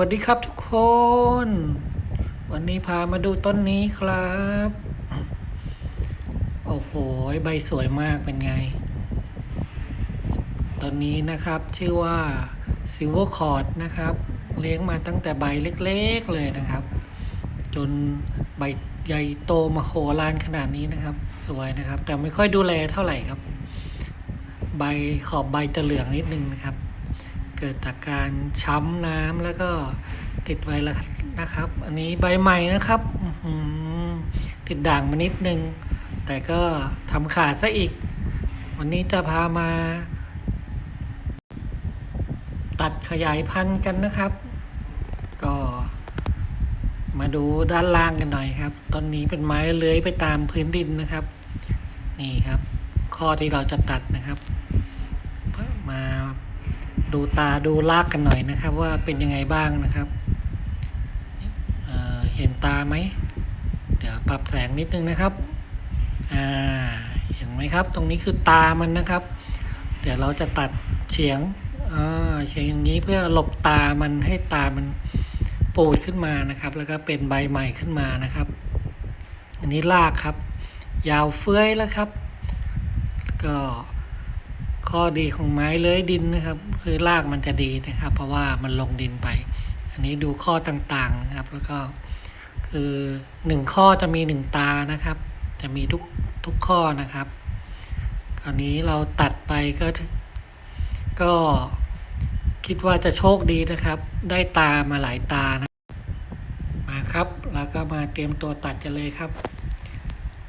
วัสดีครับทุกคน วันนี้พามาดูต้นนี้ครับ โอ้โห ใบสวยมากเป็นไง ต้นนี้นะครับชื่อว่าซิลเวอร์คอร์ดนะครับ เลี้ยงมาตั้งแต่ใบเล็ก ๆ เลยนะครับ จนใบใหญ่โตมาโหฬารขนาดนี้นะครับ สวยนะครับ แต่ไม่ค่อยดูแลเท่าไหร่ครับ ใบขอบใบจะเหลืองนิดนึงนะครับ กิดจากการช้ำน้ำแล้วก็ติดไวรัสนะครับ อันนี้ใบใหม่นะครับติดด่างมานิดนึง แต่ก็ทำขาดซะอีก วันนี้จะพามา ตัดขยายพันธุ์กันนะครับ ก็มาดูด้านล่างกันหน่อยครับต้นนี้เป็นไม้เลื้อยไปตามพื้นดินนะครับ นี่ครับ ข้อที่เราจะตัดนะครับ ดูตาดูรากกันหน่อยนะครับ ว่าเป็นยังไงบ้างนะครับเเห็นตาไหม เดี๋ยวปรับแสงนิดนึงนะครับอ่าเห็นไหมครับ ตรงนี้คือตามันนะครับ เดี๋ยวเราจะตัดเฉียงเฉียงอย่างนี้เพื่อหลบตามันให้ตามันปูดขึ้นมานะครับ แล้วก็เป็นใบใหม่ขึ้นมานะครับ อันนี้รากครับ ยาวเฟื้อยแล้วครับ ก็ ข้อดีของไม้เลื้อยดินนะครับ คือรากมันจะดีนะครับ เพราะว่ามันลงดินไป อันนี้ดูข้อต่างๆนะครับ แล้วก็คือหนึ่งข้อจะมีหนึ่งตานะครับ จะมีทุกทุกข้อนะครับคราวนี้เราตัดไปก็ก็คิดว่าจะโชคดีนะครับ ได้ตามาหลายตานะมาครับแล้วก็มาเตรียมตัวตัดกันเลยครับ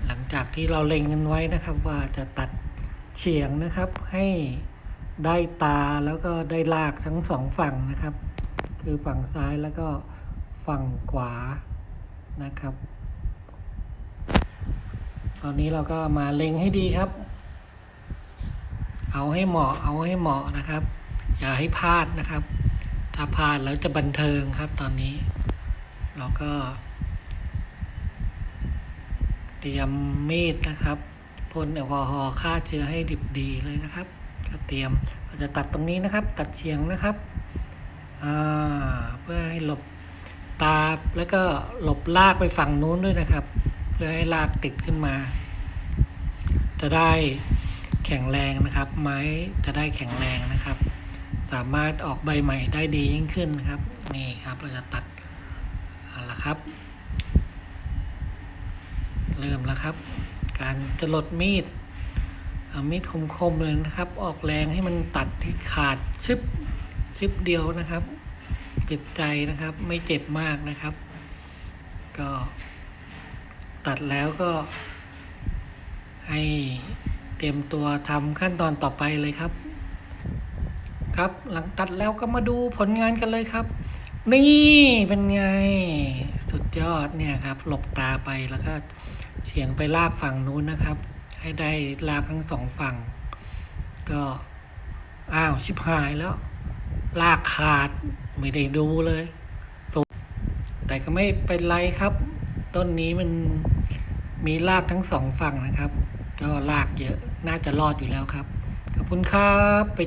หลังจากที่เราเล็งกันไว้นะครับว่าจะตัด เฉียงนะครับ ให้ได้ตาแล้วก็ได้ลากทั้งสองฝั่งนะครับ คือฝั่งซ้ายแล้วก็ฝั่งขวานะครับ ตอนนี้เราก็มาเล็งให้ดีครับ เอาให้เหมาะเอาให้เหมาะนะครับ อย่าให้พลาดนะครับ ถ้าพลาดแล้วจะบันเทิงครับตอนนี้ เราก็ เตรียมมีดนะครับ พ่นแอลกอฮอล์ฆ่าเชื้อให้ดิบดีเลยนะครับก็เตรียมเราจะตัดตรงนี้นะครับ ตัดเฉียงนะครับเพื่อให้หลบตาแล้วก็หลบลากไปฝั่งนู้นด้วยนะครับ เพื่อให้ลากติดขึ้นมา จะได้แข็งแรงนะครับ ไม้จะได้แข็งแรงนะครับ สามารถออกใบใหม่ได้ดียิ่งขึ้นนะครับนี่ครับเราจะตัดเอาละครับ เริ่มแล้วครับ การจะลดมีดเอามีดคมๆเลยนะครับ ออกแรงให้มันตัดที่ขาดชึบชึบเดียวนะครับจิตใจนะครับ ไม่เจ็บมากนะครับ ก็ตัดแล้วก็ ให้เตรียมตัวทำขั้นตอนต่อไปเลยครับ ครับหลังตัดแล้วก็มาดูผลงานกันเลยครับ นี่เป็นไง สุดยอดเนี่ยครับ หลบตาไปแล้วก็ เฉียงไปลากฝั่งนู้นนะครับ ให้ได้ลากทั้งสองฝั่ง ก็อ้าวชิบหายแล้ว ลากขาดไม่ได้ดูเลยสุดแต่ก็ไม่เป็นไรครับ ต้นนี้มันมีลากทั้งสองฝั่งนะครับ ก็ลากเยอะน่าจะรอดอยู่แล้วครับขอบคุณครับไป